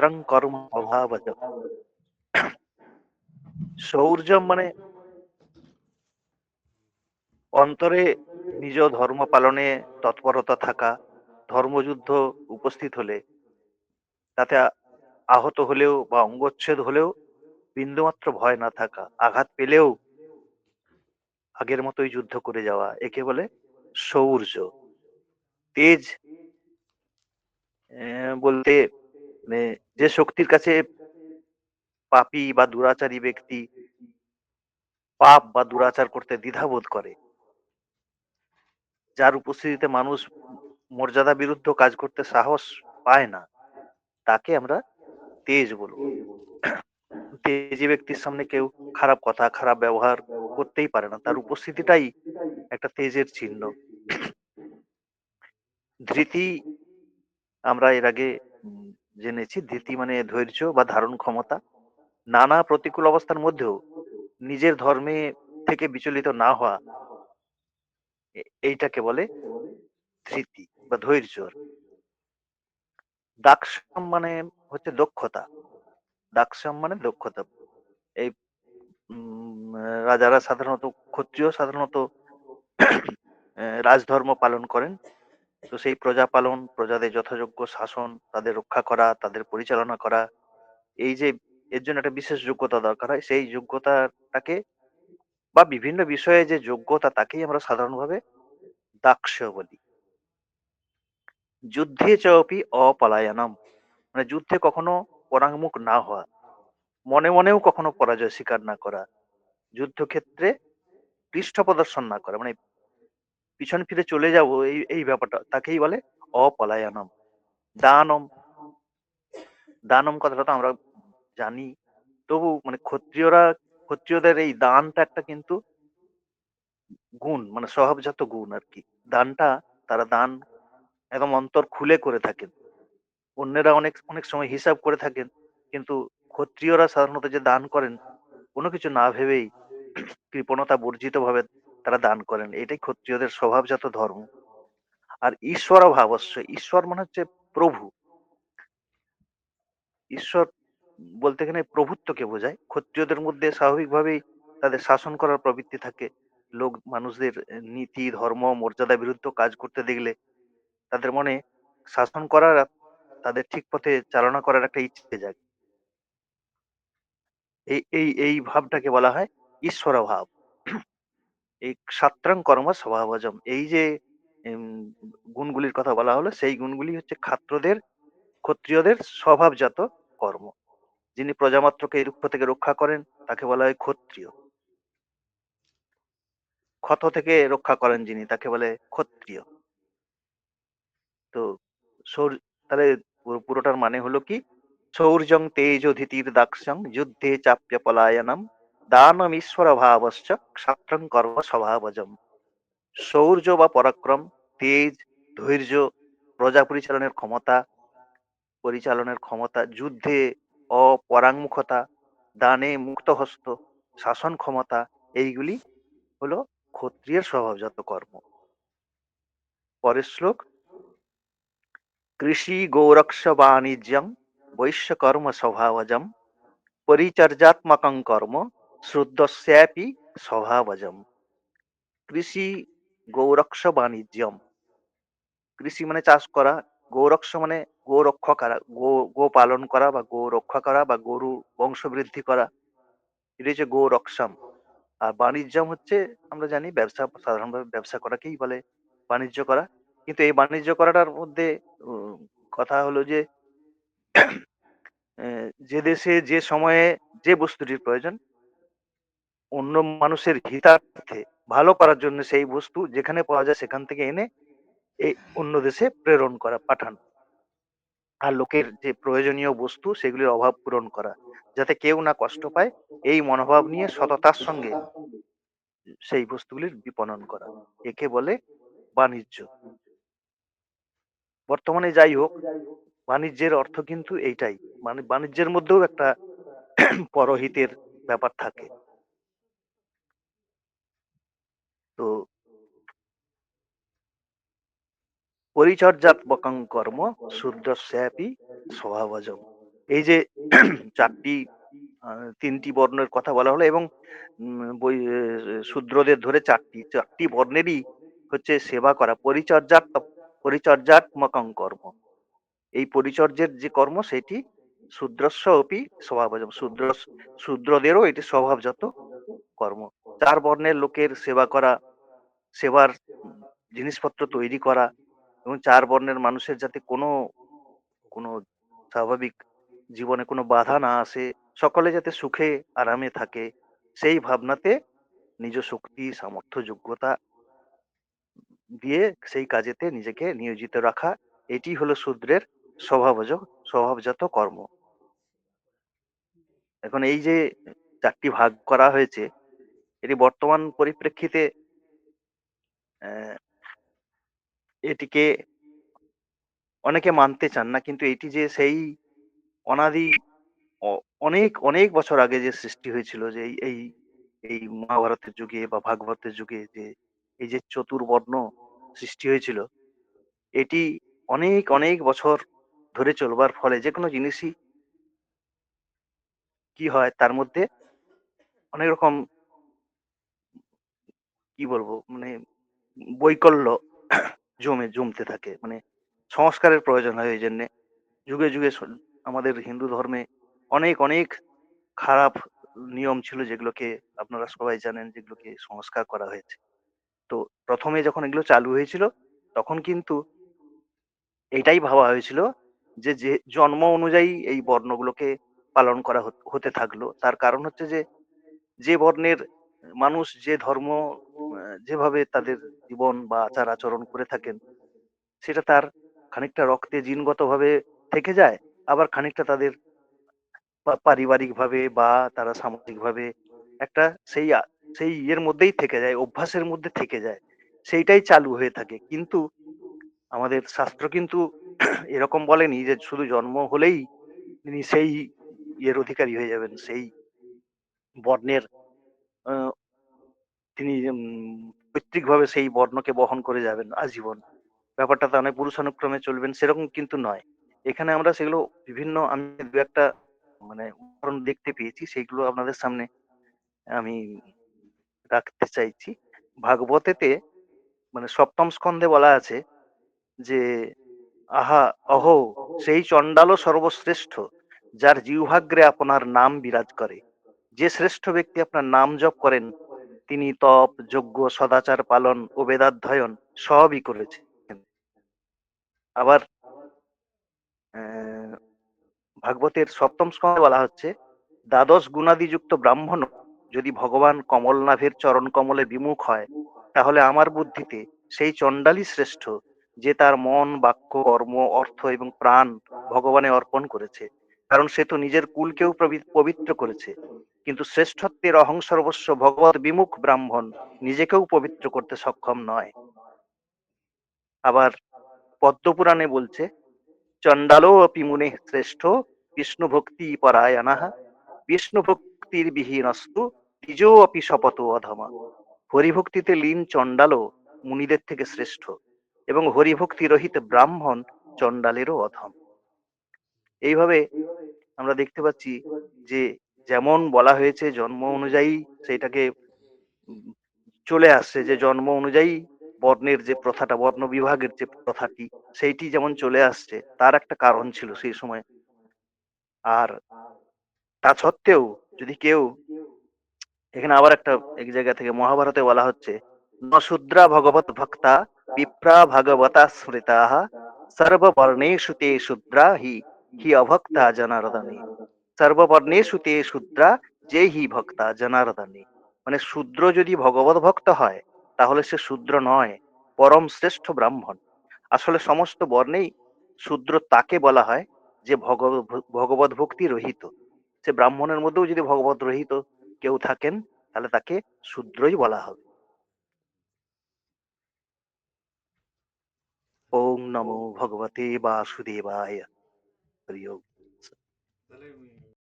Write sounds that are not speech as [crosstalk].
ক্ষাত্রং কর্ম অভাবজ শৌর্যম মানে অন্তরে নিজ ধর্ম পালনে তৎপরতা থাকা, ধর্মযুদ্ধ উপস্থিত হলে, তাতে আহত হলেও বা অঙ্গচ্ছেদ হলেও বিন্দুমাত্র ভয় না থাকা, আঘাত পেলেও আগের মতোই যুদ্ধ করে যাওয়া, একে বলে শৌর্য। তেজ বলতে মানে যে শক্তির কাছে পাপি বা দুরাচারী ব্যক্তি পাপ বা দুরাচার করতে দ্বিধাবোধ করে, যার উপস্থিতিতে মানুষ মর্যাদা বিরুদ্ধ কাজ করতে সাহস পায় না, তাকে আমরা তেজ বলব। তেজি ব্যক্তির সামনে কেউ খারাপ কথা, খারাপ ব্যবহার করতেই পারে না। তার উপস্থিতিটাই একটা তেজের চিহ্ন। ধৃতি আমরা এর আগে জেনেছি, ধীতি মানে ধৈর্য বা ধারণ ক্ষমতা। নানা প্রতিকূল অবস্থার মধ্যেও নিজের ধর্মে থেকে বিচলিত না হওয়া এইটাকে বলে ধৃতি বা ধৈর্য। দাক্ষম মানে হচ্ছে দক্ষতা। দাক্ষম মানে দক্ষতা। এই রাজারা সাধারণত ক্ষত্রিয় সাধারণত রাজধর্ম পালন করেন। তো সেই প্রজা পালন, প্রজাদের যথাযোগ্য শাসন, তাদের রক্ষা করা, তাদের পরিচালনা করা, এই যে এর জন্য একটা বিশেষ যোগ্যতা দরকার হয়, সেই যোগ্যতাটাকে বা বিভিন্ন বিষয়ে যে যোগ্যতা তাকেই আমরা সাধারণভাবে দাক্ষ বলি। যুদ্ধে চপি অপলায়নম মানে যুদ্ধে কখনো পরাঙ্গমুখ না হওয়া, মনে মনেও কখনো পরাজয় স্বীকার না করা, যুদ্ধক্ষেত্রে পৃষ্ঠ প্রদর্শন না করা মানে পিছন ফিরে চলে যাব, এই এই ব্যাপারটা। তাকেই বলে অপলায়নম। দানম। দানম কথাটা তো আমরা জানি। তবু মানে ক্ষত্রিয়রা, ক্ষত্রিয়দের এই দানটা একটা কিন্তু গুণ মানে স্বভাবজাত গুণ আর কি। দানটা তারা দান একদম অন্তর খুলে করে থাকেন। অন্যেরা অনেক অনেক সময় হিসাব করে থাকেন, কিন্তু ক্ষত্রিয়রা সাধারণত যে দান করেন, কোনো কিছু না ভেবেই কৃপণতা বর্জিত ভাবে তারা দান করেন। এটাই ক্ষত্রিয়দের স্বভাবজাত ধর্ম। আর ঈশ্বর ভাবস্য ঈশ্বর মানে হচ্ছে প্রভু। ঈশ্বর বলতে গেলে প্রভুত্বকে বোঝায়। ক্ষত্রিয়দের মধ্যে স্বাভাবিকভাবেই তাদের শাসন করার প্রবৃত্তি থাকে। লোক, মানুষদের নীতি, ধর্ম, মর্যাদা বিরুদ্ধ কাজ করতে দেখলে তাদের মনে শাসন করার তাদের ঠিক পথে চালনা করার একটা ইচ্ছে জাগে। এই এই এই ভাবটাকে বলা হয় ঈশ্বর ভাব এই সাত্রাং কর্ম স্বভাবজম। এই যে গুণগুলির কথা বলা হলো, সেই গুণগুলি হচ্ছে ক্ষাত্রদের, ক্ষত্রিয়দের স্বভাবজাত কর্ম। যিনি প্রজামাত্রকে এই রূপ থেকে রক্ষা করেন, তাকে বলা হয় ক্ষত্রিয়। ক্ষত থেকে রক্ষা করেন যিনি, তাকে বলে ক্ষত্রিয়। তো সৌর- তাহলে পুরোটার মানে হলো কি? শৌর্যং তেজোধিতির দাক্ষং যুদ্ধে চাপ্য পলায়নম দানম ঈশ্বর ভাবশ্চ ক্ষাত্রং কর্ম স্বভাবজম শৌর্য বা পরাক্রম তেজ ধৈর্য প্রজা পরিচালনের ক্ষমতা পরিচালনের ক্ষমতা যুদ্ধে অপরাঙ্মুখতা দানে মুক্তহস্ত শাসন ক্ষমতা এইগুলি হলো ক্ষত্রিয়ের স্বভাবজাত কর্ম। পরের শ্লোক, কৃষি গৌরক্ষ বাণিজ্যং বৈশ্যকর্ম স্বভাবজম, পরিচর্যাত্মকং কর্ম শ্রুদ্ধস্যাপি স্বভাবজম কৃষি গৌরক্ষ বাণিজ্যম কৃষি মানে চাষ করা গৌরক্ষ মানে গো রক্ষা করা গো গো পালন করা বা গো রক্ষা করা বা গরু বংশবৃদ্ধি করা এটা হচ্ছে গো রক্ষম আর বাণিজ্যম হচ্ছে, আমরা জানি ব্যবসা, সাধারণভাবে ব্যবসা করাকেই বলে বাণিজ্য করা। কিন্তু এই বাণিজ্য করাটার মধ্যে কথা হলো যে যে দেশে, যে সময়ে যে বস্তুটির প্রয়োজন অন্য মানুষের হিতার্থে ভালো করার জন্য সেই বস্তু যেখানে পাওয়া যায় সেখান থেকে এনে এই অন্য দেশে প্রেরণ করা, পাঠান। আর লোকের যে প্রয়োজনীয় বস্তু সেগুলির অভাব পূরণ করা, যাতে কেউ না কষ্ট পায়, এই মনোভাব নিয়ে সততার সঙ্গে সেই বস্তুগুলির বিপণন করা। একে বলে বাণিজ্য। বর্তমানে যাই হোক, বাণিজ্যের অর্থ কিন্তু এইটাই। মানে বাণিজ্যের মধ্যেও একটা [clears throat] পরহিতের ব্যাপার থাকে তো পরিচর্যাত্মকং কর্ম শূদ্রস্যাপি স্বভাবজম এই যে ৪ টি আ ৩ টি বর্ণের কথা বলা হলো এবং বই শূদ্রদের ধরে ৪ টি ৪ টি বর্ণেরই হচ্ছে সেবা করা পরিচর্যাত্ম পরিচর্যাত্মকং কর্ম। এই পরিচর্যের যে কর্ম সেটি শূদ্রস্য অপি স্বভাবজম। শূদ্র শূদ্রদেরও এটি স্বভাবজাত কর্ম। চার বর্ণের লোকের সেবা করা, সেবার জিনিসপত্র তৈরি করা এবং চার বর্ণের মানুষের যাতে কোনো, কোনো স্বাভাবিক জীবনে কোনো বাধা না আসে, সকলে যাতে সুখে আরামে থাকে, সেই ভাবনাতে নিজ শক্তি, সামর্থ্য, যোগ্যতা দিয়ে সেই কাজেতে নিজেকে নিয়োজিত রাখা, এটি হলো শূদ্রের স্বভাবজ স্বভাবজাত কর্ম। এখন এই যে চারটি ভাগ করা হয়েছে, এটি বর্তমান পরিপ্রেক্ষিতে এটিকে অনেকে মানতে চান না। কিন্তু এটি যে সেই অনাদি অ অনেক, অনেক বছর আগে যে সৃষ্টি হয়েছিল যে এই, এই, এই মহাভারতের যুগে বা ভাগবতের যুগে যে এই যে চতুর্বর্ণ সৃষ্টি হয়েছিল, এটি অনেক, অনেক বছর ধরে চলবার ফলে যে কোনো জিনিসই কি হয় তার মধ্যে অনেক রকম কি বলব মানে বৈকল্য জমে জমতে থাকে। মানে সংস্কারের প্রয়োজন হয় এই জন্যে যুগে, যুগে আমাদের হিন্দু ধর্মে অনেক, অনেক খারাপ নিয়ম ছিল যেগুলোকে আপনারা সবাই জানেন যেগুলোকে সংস্কার করা হয়েছে। তো প্রথমে যখন এগুলো চালু হয়েছিল তখন কিন্তু এটাই ভাবা হয়েছিল যে, যে জন্ম অনুযায়ী এই বর্ণগুলোকে পালন করা হতে থাকল। তার কারণ হচ্ছে যে, যে বর্ণের মানুষ যে ধর্ম যেভাবে তাদের জীবন বা আচার-আচরণ করে থাকেন, সেটা তার খানিকটা রক্তে জিনগতভাবে থেকে যায়। আবার খানিকটা তাদের পারিবারিকভাবে বা তারা সামাজিকভাবে একটা সেই সেই ইয়ের মধ্যেই থেকে যায়, অভ্যাসের মধ্যে থেকে যায়। সেইটাই চালু হয়ে থাকে। কিন্তু আমাদের শাস্ত্র কিন্তু [clears throat] এরকম বলেনি যে শুধু জন্ম হলেই তিনি সেই ইয়ের অধিকারী হয়ে যাবেন। সেই বর্ণের তিনি পৈতৃকভাবে সেই বর্ণকে বহন করে যাবেন আজীবন। ব্যাপারটা তা নয় পুরুষানুক্রমে চলবেন সেরকম কিন্তু নয়। এখানে আমরা সেগুলো বিভিন্ন আমি দু একটা মানে উদাহরণ দেখতে পেয়েছি সেইগুলো আপনাদের সামনে আমি রাখতে চাইছি। ভাগবতেতে মানে সপ্তম স্কন্ধে বলা আছে যে, আহা অহো সেই চণ্ডালও সর্বশ্রেষ্ঠ যার জিহ্বাগ্রে আপনার নাম বিরাজ করে। যে শ্রেষ্ঠ ব্যক্তি আপনার নাম জপ করেন তিনি তপ, যজ্ঞ, সদাচার পালন ও বেদাধ্যয়ন সবই করেছেন। আবার ভাগবতের সপ্তম স্কন্ধে বলা হচ্ছে, দ্বাদশ গুণাদিযুক্ত ব্রাহ্মণও যদি ভগবান কমলনাভের চরণ কমলে বিমুখ হয়, তাহলে আমার বুদ্ধিতে সেই চণ্ডালই শ্রেষ্ঠ যে তার মন, বাক্য, কর্ম, অর্থ এবং প্রাণ ভগবানে অর্পণ করেছে। কারণ সে তো নিজের কুলকেও পবিত্র করেছে। কিন্তু শ্রেষ্ঠত্বের অহং সর্বস্ব ভগবৎ বিমুখ ব্রাহ্মণ নিজেকেও পবিত্র করতে সক্ষম নয়। আবার পদ্মপুরাণে বলছে, চণ্ডালো অপি মুনিঃ শ্রেষ্ঠ বিষ্ণু ভক্তি পরায়ণঃ বিষ্ণু ভক্তির বিহীন বিহীনস্তু দ্বিজো অপি শপথো অধমা। হরিভক্তিতে লীন চণ্ডালও মুনিদের থেকে শ্রেষ্ঠ এবং হরিভক্তি রহিত ব্রাহ্মণ চণ্ডালেরও অধম। এইভাবে আমরা দেখতে পাচ্ছি যে যেমন বলা হয়েছে জন্ম অনুযায়ী সেটাকে চলে আসছে যে জন্ম অনুযায়ী বর্ণের যে প্রথাটা বর্ণ বিভাগের যে প্রথাটি সেইটি যেমন চলে আসছে তার একটা কারণ ছিল সেই সময়। আর তা সত্ত্বেও যদি কেউ এখানে আবার একটা এক জায়গা থেকে মহাভারতে বলা হচ্ছে, ন শূদ্রা ভগবৎ ভক্তা বিপ্রা ভাগবতা স্মৃতাঃ সর্ববর্ণেষু তে শূদ্রা হি হি অভক্তা জনার্দনে। সর্ববর্ণেষু তে শূদ্রা যে হি ভক্তা জনার্দনে। মানে শূদ্র যদি ভগবৎ ভক্ত হয় তাহলে সে শূদ্র নয়, পরম শ্রেষ্ঠ ব্রাহ্মণ। আসলে সমস্ত বর্ণেই শূদ্র তাকে বলা হয় যে ভগ ভগবৎ ভক্তি রহিত। সে ব্রাহ্মণের মধ্যেও যদি ভগবৎ রহিত কেউ থাকেন তাহলে তাকে শূদ্রই বলা হবে। ওম নমো ভগবতে বাসুদেবায়। হরি ওম। তাহলে উম